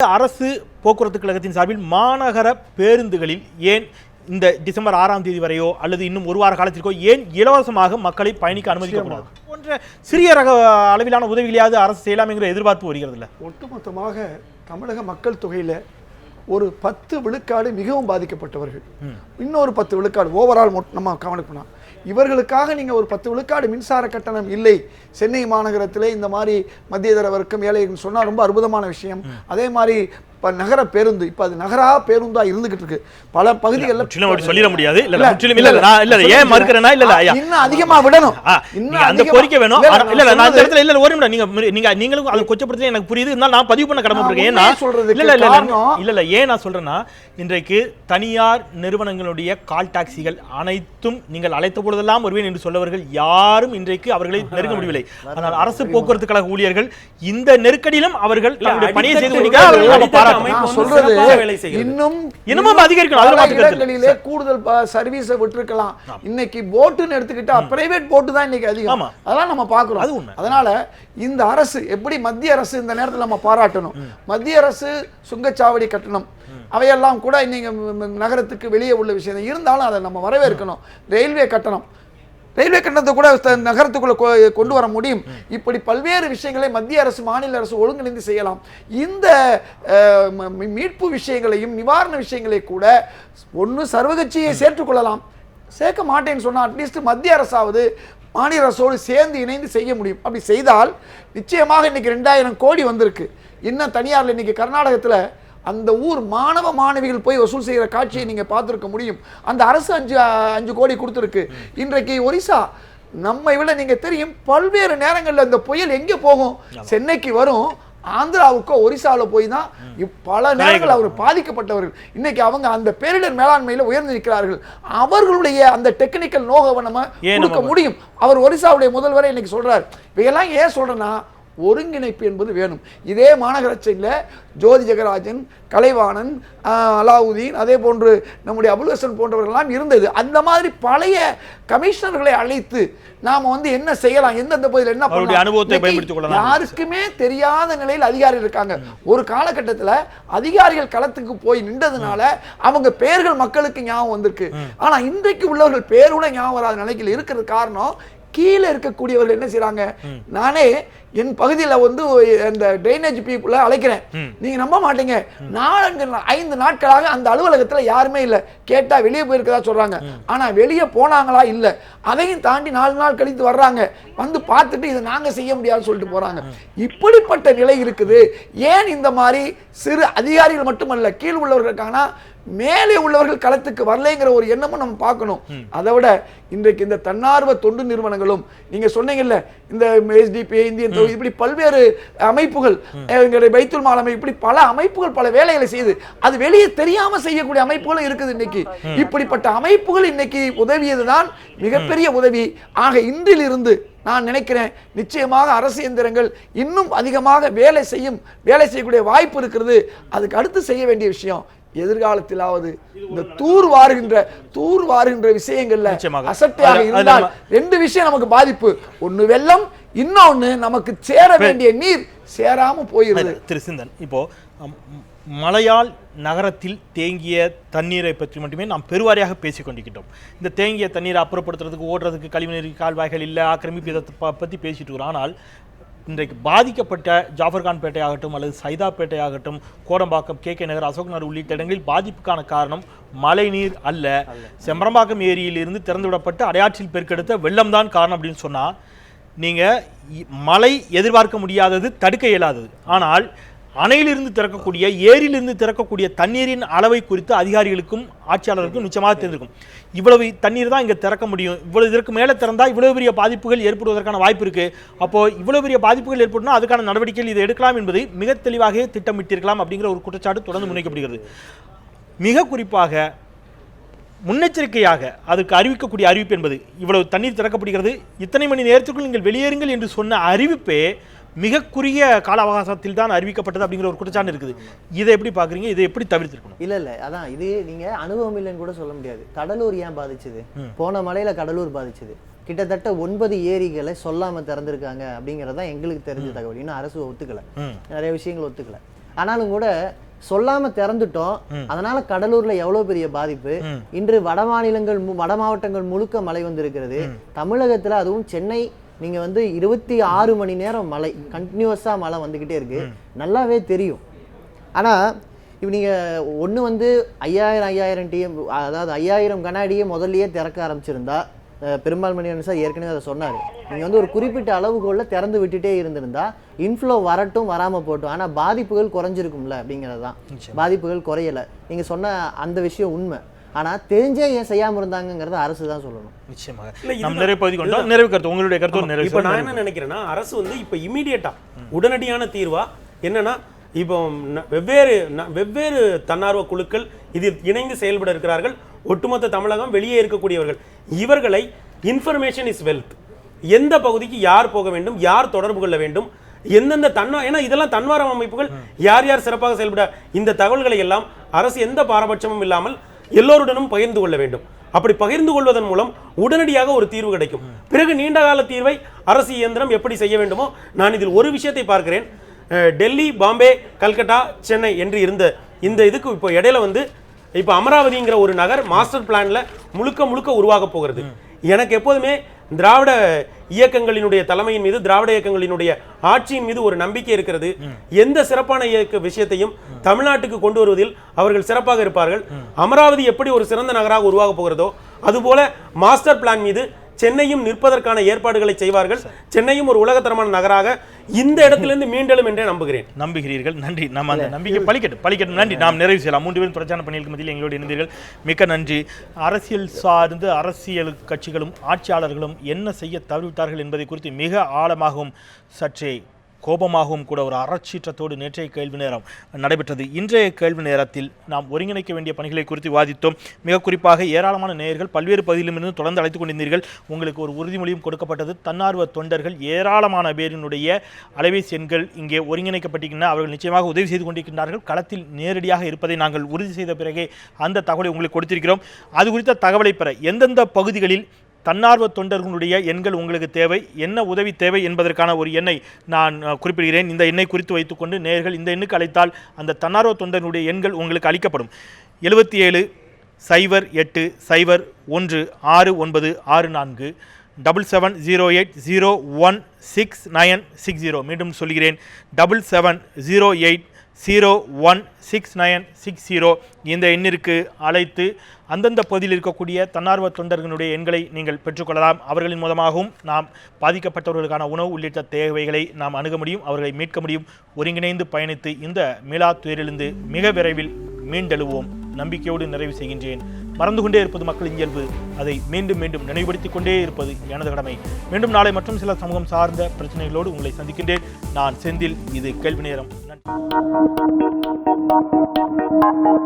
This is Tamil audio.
அரசு போக்குவரத்து கழகத்தின் சார்பில் மாநகர பேருந்துகளில் ஏன் இந்த டிசம்பர் ஆறாம் தேதி வரையோ அல்லது இன்னும் ஒரு வார காலத்திற்கோ ஏன் இலவசமாக மக்களை பயணிக்க அனுமதிக்கக்கூடாது போன்ற சிறிய ரக அளவிலான உதவிகளையாவது அரசு செய்யலாம்ங்கிற எதிர்பார்ப்பு வருகிறதுல ஒட்டுமொத்தமாக தமிழக மக்கள் தொகையில ஒரு பத்து விழுக்காடு மிகவும் பாதிக்கப்பட்டவர்கள். இன்னொரு பத்து விழுக்காடு ஓவரால் நம்ம கவனிக்கணும் இவர்களுக்காக நீங்க ஒரு பத்து விழுக்காடு மின்சார கட்டணம் இல்லை. சென்னை மாநகரத்திலே இந்த மாதிரி மத்திய தர வர்க்கம் ஏழைகள் சொன்னா ரொம்ப அற்புதமான விஷயம். அதே மாதிரி இப்ப நகர பேருந்து இப்ப அது நகரா பேருந்தா இருந்துகிட்டு இருக்கு பல பகுதிகளில் சொல்லிட முடியாது இல்ல முற்றிலும் இல்ல நான் இல்ல ஏன் மறுக்கிறேன்னா இல்ல ஐயா இன்னும் அதிகமா விடணும் இன்னும் அந்த கோரிக்கை வேணும் இல்ல, இல்ல நான் இந்த சொல்றது- இடத்துல இல்ல ஒரு நிமிடம் நீங்க நீங்க நீங்களும் அதை கொச்சப்படுத்தி எனக்கு புரியுது இருந்தாலும் நான் பதிவு பண்ண கடமைப்பட்டிருக்கேன் ஏன்னா சொல்றதுக்கு இல்ல இல்ல இல்ல இல்ல ஏன் நான் சொல்றேன்னா இன்றைக்கு தனியார் நிறுவனங்களுடைய கால் டாக்ஸிகள் அனைத்தும் நீங்கள் அழைத்த பொழுதெல்லாம் வருவேன் என்று சொல்லவர்கள் யாரும் இன்றைக்கு அவர்களை நெருங்க முடியவில்லை ஆனால் அரசு போக்குவரத்து கழக ஊழியர்கள் இந்த நெருக்கடியிலும் அவர்கள் தங்களுடைய பணியை செய்து அடித்தட்டு நான் சொல்றது. இன்னும் இன்னமும் அதிகரிக்கணும். அதுல பல மாற்று கருத்து இல்லை. இடங்களிலே கூடுதல் சர்வீஸை விட்டுருக்கலாம். இன்னைக்கு போட்டுன்னு எடுத்துக்கிட்டா பிரைவேட் போட்டு தான் இன்னைக்கு அதிகம். ஆமா. அதெல்லாம் நம்ம பார்க்கிறோம். அதனால இந்த அரசு எப்படி மத்திய அரசு இந்த நேரத்தில் நம்ம பாராட்டணும்? மத்திய அரசு சுங்கச்சாவடி கட்டணம். அவையெல்லாம் கூட இன்னைக்கு நகரத்துக்கு வெளியே உள்ள விஷயம். இருந்தாலும் அதை நம்ம வரவேற்கணும். ரயில்வே கட்டணம். ரயில்வே கட்டணத்தை கூட நகரத்துக்குள்ளே நகரத்துக்குள்ள கொ- கொண்டு வர முடியும். இப்படி பல்வேறு விஷயங்களை மத்திய அரசு மாநில அரசு ஒருங்கிணைந்து செய்யலாம். இந்த ம- மீட்பு விஷயங்களையும் நிவாரண விஷயங்களை கூட ஒன்று சர்வகட்சியை சேர்த்துக்கொள்ளலாம் சேர்க்க மாட்டேன்னு சொன்னால் அட்லீஸ்ட் மத்திய அரசாவது மாநில அரசோடு சேர்ந்து இணைந்து செய்ய முடியும். அப்படி செய்தால் நிச்சயமாக இன்னைக்கு ரெண்டாயிரம் கோடி வந்திருக்கு. இன்னும் தனியாரில் இன்னைக்கு கர்நாடகத்தில் அந்த ஊர் மாணவ மாணவிகள் போய் வசூல் செய்கிற காட்சியை நீங்க பார்த்திருக்க முடியும். அந்த அரசு அஞ்சு அஞ்சு கோடி கொடுத்துருக்கு. இன்றைக்கு ஒரிசா நம்மை விட நீங்க தெரியும் பல்வேறு நேரங்கள்ல இந்த புயல் எங்க போகும்? சென்னைக்கு வரும். ஆந்திராவுக்கோ ஒரிசால போய் தான் பல நேரங்கள் அவர் பாதிக்கப்பட்டவர்கள். இன்னைக்கு அவங்க அந்த பேரிடர் மேலாண்மையில உயர்ந்து நிற்கிறார்கள். அவர்களுடைய அந்த டெக்னிக்கல் நோகவை நம்ம கொடுக்க முடியும். அவர் ஒரிசாவுடைய முதல்வரை இன்னைக்கு சொல்றார். இவையெல்லாம் ஏன் சொல்றேன்னா ஒருங்கிணைப்பு என்பது வேணும். இதே மாநகராட்சியில் ஜோதி ஜெகராஜன் கலைவாணன் அலாவுதீன் அதே போன்று நம்முடைய அபுல் ஹசன் போன்றவர்கள்லாம் இருந்தது. அந்த மாதிரி பழைய கமிஷனர்களை அழைத்து நாம வந்து என்ன செய்யலாம் எந்தெந்த பகுதியில் என்ன? அனுபவத்தை. யாருக்குமே தெரியாத நிலையில் அதிகாரிகள் இருக்காங்க. ஒரு காலகட்டத்துல அதிகாரிகள் களத்துக்கு போய் நின்றதுனால அவங்க பெயர்கள் மக்களுக்கு ஞாபகம் வந்திருக்கு. ஆனா இன்றைக்கு உள்ளவர்கள் பேர் கூட ஞாபகம் வராத நிலையில் இருக்கிறது காரணம் கீழே இருக்கக்கூடியவர்கள் என்ன செய்றாங்க? நானே என் பகுதியில வந்து அந்த ட்ரைனேஜ் பீப்புளை அழைக்கிறேன். நீங்க நம்ப மாட்டீங்க. நான்கு நா- ஐந்து நாட்களாக அந்த அலுவலகத்துல யாருமே இல்ல. கேட்டா வெளியே போயிருக்கதா சொல்றாங்க. ஆனா வெளியே போனாங்களா இல்ல. அதையும் தாண்டி நாலு நாள் கழித்து வர்றாங்க. வந்து பார்த்துட்டு இதை நாங்க செய்ய முடியாதுன்னு சொல்லிட்டு போறாங்க. இப்படிப்பட்ட நிலை இருக்குது. ஏன் இந்த மாதிரி சிறு அதிகாரிகள் மட்டுமல்ல கீழ் உள்ளவர்கள் இருக்காங்கன்னா மேலே உள்ளவர்கள் களத்துக்கு வரலைங்கிற ஒரு எண்ணமும் நம்ம பார்க்கணும். அதை விட இன்றைக்கு இந்த தன்னார்வ தொண்டு நிறுவனங்களும் நீங்க சொன்னீங்கல்ல இந்த எஸ்டிபி இந்தியன் இப்படி பல்வேறு அமைப்புகள் எங்களுடைய பைத்துல் மால் அமைப்பு இப்படி பல அமைப்புகள் பல வேலைகளை செய்யுது அது வெளியே தெரியாம செய்யக்கூடிய அமைப்புகளும் இருக்குது இன்னைக்கு இப்படிப்பட்ட அமைப்புகள் இன்னைக்கு உதவியதுதான் மிகப்பெரிய உதவி. ஆக இன்றிலிருந்து நான் நினைக்கிறேன் நிச்சயமாக அரசு இயந்திரங்கள் இன்னும் அதிகமாக வேலை செய்யும் வேலை செய்யக்கூடிய வாய்ப்பு இருக்கிறது. அதுக்கு அடுத்து செய்ய வேண்டிய விஷயம் எதிர்காலத்திலாவது இந்த தூர் வாருகின்ற தூர் வாருகின்ற விஷயங்கள்ல. அசட்டையாக இருந்தால் ரெண்டு விஷயம் நமக்கு பாதிப்பு. ஒண்ணு வெள்ளம் இன்னொன்னு நமக்கு சேர வேண்டிய நீர் சேராம போயிருது. திரு சிந்தன் இப்போ அம், ம், மலையாள் நகரத்தில் தேங்கிய தண்ணீரை பற்றி மட்டுமே நாம் பெருவாரியாக பேசிக் கொண்டிருக்கின்றோம். இந்த தேங்கிய தண்ணீரை அப்புறப்படுத்துறதுக்கு ஓடுறதுக்கு கழிவுநீர் கால்வாய்கள் இல்லை ஆக்கிரமிப்பு இதை பற்றி பேசிட்டு இருக்கிறோம். ஆனால் இன்றைக்கு பாதிக்கப்பட்ட ஜாஃபர்கான் பேட்டை ஆகட்டும் அல்லது சைதாப்பேட்டை ஆகட்டும் கோடம்பாக்கம் கே கே நகர் அசோக் நகர் உள்ளிட்ட இடங்களில் பாதிப்புக்கான காரணம் மழைநீர் அல்ல. செம்பரம்பாக்கம் ஏரியிலிருந்து திறந்துவிடப்பட்டு அடையாற்றில் பெருக்கெடுத்த வெள்ளம்தான் காரணம் அப்படின்னு சொன்னால் நீங்கள் இ- மழை எதிர்பார்க்க முடியாதது தடுக்க இயலாதது. ஆனால் அணையிலிருந்து திறக்கக்கூடிய ஏரியிலிருந்து திறக்கக்கூடிய தண்ணீரின் அளவை குறித்து அதிகாரிகளுக்கும் ஆட்சியாளருக்கும் நிச்சயமாக தெரிஞ்சிருக்கும் இவ்வளவு தண்ணீர் தான் இங்கே திறக்க முடியும். இவ்வளவு இதற்கு மேலே திறந்தால் இவ்வளவு பெரிய பாதிப்புகள் ஏற்படுவதற்கான வாய்ப்பு இருக்குது அப்போது இவ்வளவு பெரிய பாதிப்புகள் ஏற்படணும் அதுக்கான நடவடிக்கைகள் இதை எடுக்கலாம் என்பதை மிக தெளிவாக திட்டமிட்டிருக்கலாம் அப்படிங்கிற ஒரு குற்றச்சாட்டு தொடர்ந்து முன்வைக்கப்படுகிறது. மிக குறிப்பாக முன்னெச்சரிக்கையாக அதுக்கு அறிவிக்கக்கூடிய அறிவிப்பு என்பது இவ்வளவு தண்ணீர் திறக்கப்படுகிறது. இத்தனை மணி நேரத்திற்குள் நீங்கள் வெளியேறுங்கள் என்று சொன்ன அறிவிப்பே மிக குறுகிய கால அவகாசத்தில் தான் அறிவிக்கப்பட்டது அப்படிங்கிற ஒரு குற்றச்சாட்டு இருக்குது. இதை எப்படி பார்க்குறீங்க? இதை எப்படி தவிர்த்திருக்கணும்? இல்ல இல்ல. அதான் இது நீங்க அனுபவம் இல்லைன்னு கூட சொல்ல முடியாது. கடலூர் ஏன் பாதிச்சுது? போன மழையில கடலூர் பாதிச்சுது. கிட்டத்தட்ட ஒன்பது ஏரிகளை சொல்லாம திறந்திருக்காங்க அப்படிங்கறது எங்களுக்கு தெரிஞ்ச தகவல். இன்னும் அரசு ஒத்துக்கல. நிறைய விஷயங்கள் ஒத்துக்கல. ஆனாலும் கூட சொல்லாம திறந்துட்டோம். அதனால கடலூர்ல எவ்வளவு பெரிய பாதிப்பு. இன்று வட மாநிலங்கள் வட மாவட்டங்கள் முழுக்க மழை வந்திருக்கிறது. தமிழகத்துல அதுவும் சென்னை நீங்க வந்து இருபத்தி ஆறு மணி நேரம் மழை கண்டினியூஸா மழை வந்துகிட்டே இருக்கு. நல்லாவே தெரியும். ஆனா இப்போ நீங்க ஒண்ணு வந்து ஐயாயிரம் ஐயாயிரம் டிஎம் அதாவது ஐயாயிரம் கண்ணாடியே முதல்லயே திறக்க ஆரம்பிச்சிருந்தா மணியன் சார் ஏற்கனவே அதை சொன்னாரு. நீங்க வந்து ஒரு குறிப்பிட்ட அளவுக்குள்ள திறந்து விட்டுட்டே இருந்திருந்தா இன்ஃப்ளோ வரட்டும் வராம போட்டும். ஆனா பாதிப்புகள் குறைஞ்சிருக்கும்ல அப்படிங்கிறது தான் பாதிப்புகள் குறையல. நீங்க சொன்ன அந்த விஷயம் உண்மை. ஆனா தெரிஞ்சே ஏன் செய்யாம இருந்தாங்கங்கிறத அரசு தான் சொல்லணும். நிச்சயமாக. இல்ல, நம் இதுதான். நிறைவு பகுதி கொண்டோம் நிறைவு கருத்து உங்களுடைய கருத்து நிறைவு இப்போ நான். என்ன நினைக்கிறேன்னா அரசு வந்து இப்போ இமீடியட்டா உடனடியான தீர்வா என்னன்னா இப்போ வெவ்வேறு வெவ்வேறு தன்னார்வ குழுக்கள் இதில் இணைந்து செயல்பட இருக்கிறார்கள். ஒட்டுமொத்த தமிழகம் வெளியே இருக்கக்கூடியவர்கள். இவர்களை இன்ஃபர்மேஷன் இஸ் வெல்த் எந்த பகுதிக்கு யார் போக வேண்டும் யார் தொடர்பு கொள்ள வேண்டும் எந்தெந்த தன்னா ஏன்னா இதெல்லாம் தன்வார அமைப்புகள் யார் யார் சிறப்பாக செயல்பட இந்த தகவல்களை எல்லாம் அரசு எந்த பாரபட்சமும் இல்லாமல் எல்லோருடனும் பகிர்ந்து கொள்ள வேண்டும். அப்படி பகிர்ந்து கொள்வதன் மூலம் உடனடியாக ஒரு தீர்வு கிடைக்கும். பிறகு நீண்ட கால தீர்வை அரசு இயந்திரம் எப்படி செய்ய வேண்டுமோ நான் இதில் ஒரு விஷயத்தை பார்க்கிறேன். டெல்லி பாம்பே கல்கட்டா சென்னை என்று இருந்த இந்த இதுக்கு இப்போ இடையில வந்து இப்போ அமராவதிங்கிற ஒரு நகர் மாஸ்டர் பிளான்ல முழுக்க முழுக்க உருவாக போகிறது. எனக்கு எப்போதுமே திராவிட இயக்கங்களினுடைய தலைமையின் மீது திராவிட இயக்கங்களினுடைய ஆட்சியின் மீது ஒரு நம்பிக்கை இருக்கிறது. எந்த சிறப்பான இயக்க விஷயத்தையும் தமிழ்நாட்டுக்கு கொண்டு வருவதில் அவர்கள் சிறப்பாக இருப்பார்கள். அமராவதி எப்படி ஒரு சிறந்த நகராக உருவாக போகிறதோ அதுபோல மாஸ்டர் பிளான் மீது சென்னையும் நிற்பதற்கான ஏற்பாடுகளை செய்வார்கள். சென்னையும் ஒரு உலகத்தரமான நகராக இந்த இடத்திலிருந்து மீண்டெழும் என்றே நம்புகிறேன். நம்புகிறீர்கள். நன்றி. நம்ம அந்த நம்பிக்கை பலிக்கட்டும் பலிக்கட்டும் நன்றி. நாம் நிறைவு செய்யலாம். மூன்று பேரும் பிரச்சார பணிகளுக்கு மத்தியில் எங்களோடு இணைந்தீர்கள். மிக்க நன்றி. அரசியல் சார்ந்து அரசியல் கட்சிகளும் ஆட்சியாளர்களும் என்ன செய்ய தவறிவிட்டார்கள் என்பதை குறித்து மிக ஆழமாகவும் சற்றே கோபமாகவும் கூட ஒரு அறச்சீற்றத்தோடு நேற்றைய கேள்வி நேரம் நடைபெற்றது. இன்றைய கேள்வி நேரத்தில் நாம் ஒருங்கிணைக்க வேண்டிய பணிகளை குறித்து விவாதித்தோம் மிக குறிப்பாக ஏராளமான நேயர்கள் பல்வேறு பகுதியிலிருந்து தொடர்ந்து அழைத்துக் கொண்டிருந்தீர்கள். உங்களுக்கு ஒரு உறுதிமொழியும் கொடுக்கப்பட்டது. தன்னார்வ தொண்டர்கள் ஏராளமான பேரினுடைய அலைபேசி எண்கள் இங்கே ஒருங்கிணைக்கப்பட்டிருக்கின்றன. அவர்கள் நிச்சயமாக உதவி செய்து கொண்டிருக்கின்றார்கள். களத்தில் நேரடியாக இருப்பதை நாங்கள் உறுதி செய்த பிறகே அந்த தகவலை உங்களுக்கு கொடுத்திருக்கிறோம். அது குறித்த தகவலை பெற எந்தெந்த பகுதிகளில் தன்னார்வ தொண்டர்களுடைய எண்கள் உங்களுக்கு தேவை. என்ன உதவி தேவை என்பதற்கான ஒரு எண்ணை நான் குறிப்பிடுகிறேன். இந்த எண்ணை குறித்து வைத்துக்கொண்டு நேர்கள் இந்த எண்ணுக்கு அழைத்தால் அந்த தன்னார்வ தொண்டர்களுடைய எண்கள் உங்களுக்கு அளிக்கப்படும். எழுபத்தி ஏழு சைபர் எட்டு சைபர் ஒன்று ஆறு ஒன்பது ஆறு நான்கு double seven zero eight zero one six nine six zero. மீண்டும் சொல்கிறேன் double seven zero eight zero one six nine six zero இந்த எண்ணிற்கு அழைத்து அந்தந்த பகுதியில் இருக்கக்கூடிய தன்னார்வ தொண்டர்களுடைய எண்களை நீங்கள் பெற்றுக்கொள்ளலாம். அவர்களின் மூலமாகவும் நாம் பாதிக்கப்பட்டவர்களுக்கான உணவு உள்ளிட்ட தேவைகளை நாம் அணுக முடியும் அவர்களை மீட்க முடியும். ஒருங்கிணைந்து பயணித்து இந்த மீளா துயரிலிருந்து மிக விரைவில் மீண்டெழுவோம். நம்பிக்கையோடு நிறைவு செய்கின்றேன். மறந்து கொண்டே இருப்பது மக்களின் இயல்பு. அதை மீண்டும் மீண்டும் நினைவுபடுத்திக் கொண்டே இருப்பது எனது கடமை. மீண்டும் நாளை மற்றும் சில சமூகம் சார்ந்த பிரச்சனைகளோடு உங்களை சந்திக்கின்றேன். நான் செந்தில் இது கேள்வி நேரம். நன்றி